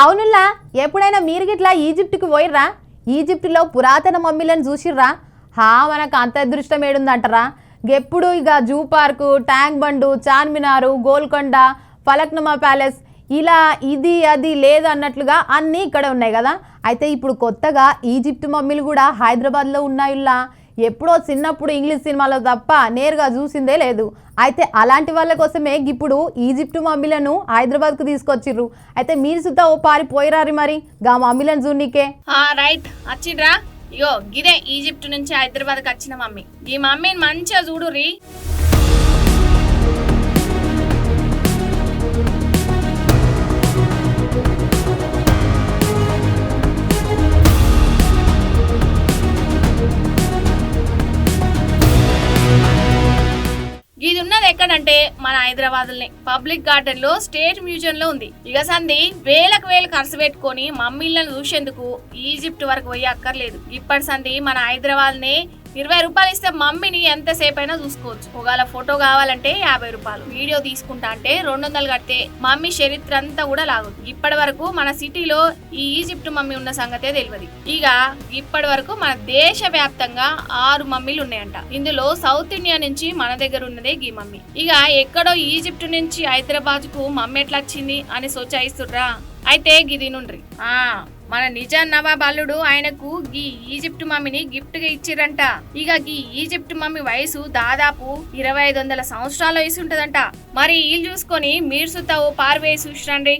అవునుల్లా ఎప్పుడైనా మీరు గిట్లా ఈజిప్ట్కి పోయిర్రా? ఈజిప్టులో పురాతన మమ్మీలను చూసిర్రా? హా మనకు అంత అదృష్టం ఏడుందంటరా? ఎప్పుడు ఇక zoo park tank bund Charminar Golconda Falaknuma palace ఇలా ఇది అది లేదు అన్నట్లుగా అన్నీ ఇక్కడ ఉన్నాయి కదా? అయితే ఇప్పుడు కొత్తగా ఈజిప్ట్ మమ్మీలు కూడా హైదరాబాద్లో ఉన్నాయిల్లా. ఎప్పుడో చిన్నప్పుడు ఇంగ్లీష్ సినిమాలో తప్ప నేరుగా చూసిందే లేదు. అయితే అలాంటి వాళ్ళ కోసమే ఇప్పుడు ఈజిప్ట్ మమ్మీలను హైదరాబాద్కు తీసుకొచ్చిర్రు. అయితే మీరు సుతా ఓ పారి పోయిరారి మరి గా మమ్మీలను చూడనీకే రైట్. వచ్చిండ్రా. ఇగో గిదే ఈజిప్ట్ నుంచి హైదరాబాద్కి వచ్చిన మమ్మీ. ఈ మమ్మీని మంచిగా చూడుర్రి. ఇది ఎక్కడంటే మన హైదరాబాద్ పబ్లిక్ గార్డెన్లో స్టేట్ మ్యూజియం లో ఉంది. ఇక సంధి వేలకు వేలు ఖర్చు పెట్టుకొని మమ్మీలను చూసేందుకు ఈజిప్ట్ వరకు పోయి అక్కర్లేదు. ఇప్పటి సంధి మన హైదరాబాద్ని ఇరవై రూపాయలు ఇస్తే మమ్మీని ఎంతసేపు అయినా చూసుకోవచ్చు. ఒకవేళ ఫోటో కావాలంటే యాభై రూపాయలు. వీడియో తీసుకుంటా అంటే రెండు వందలు కడితే మమ్మీ చరిత్ర అంతా కూడా లాగదు ఇప్పటి వరకు మన సిటీలో ఈ ఈజిప్ట్ మమ్మీ ఉన్న సంగతే తెలియదు ఇక ఇప్పటి వరకు మన దేశ వ్యాప్తంగా ఆరు మమ్మీలు ఉన్నాయంట. ఇందులో సౌత్ ఇండియా నుంచి మన దగ్గర ఉన్నదే గీ మమ్మీ. ఇక ఎక్కడో ఈజిప్ట్ నుంచి హైదరాబాద్కు మమ్మీ ఎట్లా వచ్చింది అని సోచాయిస్తుర్రా? అయితే గిది నుండ్రి ఆ. మన నిజాం నవాబ్ అల్లుడు ఆయనకు గీ ఈజిప్ట్ మమ్మీని గిఫ్ట్గా ఇచ్చిరంట. ఇక గీ ఈజిప్ట్ మమ్మీ వయసు దాదాపు ఇరవై ఐదు వందల సంవత్సరాల వయసు ఉంటదంట. మరి వీళ్ళు చూసుకొని మీరు సుతా ఓ చూసిరండి.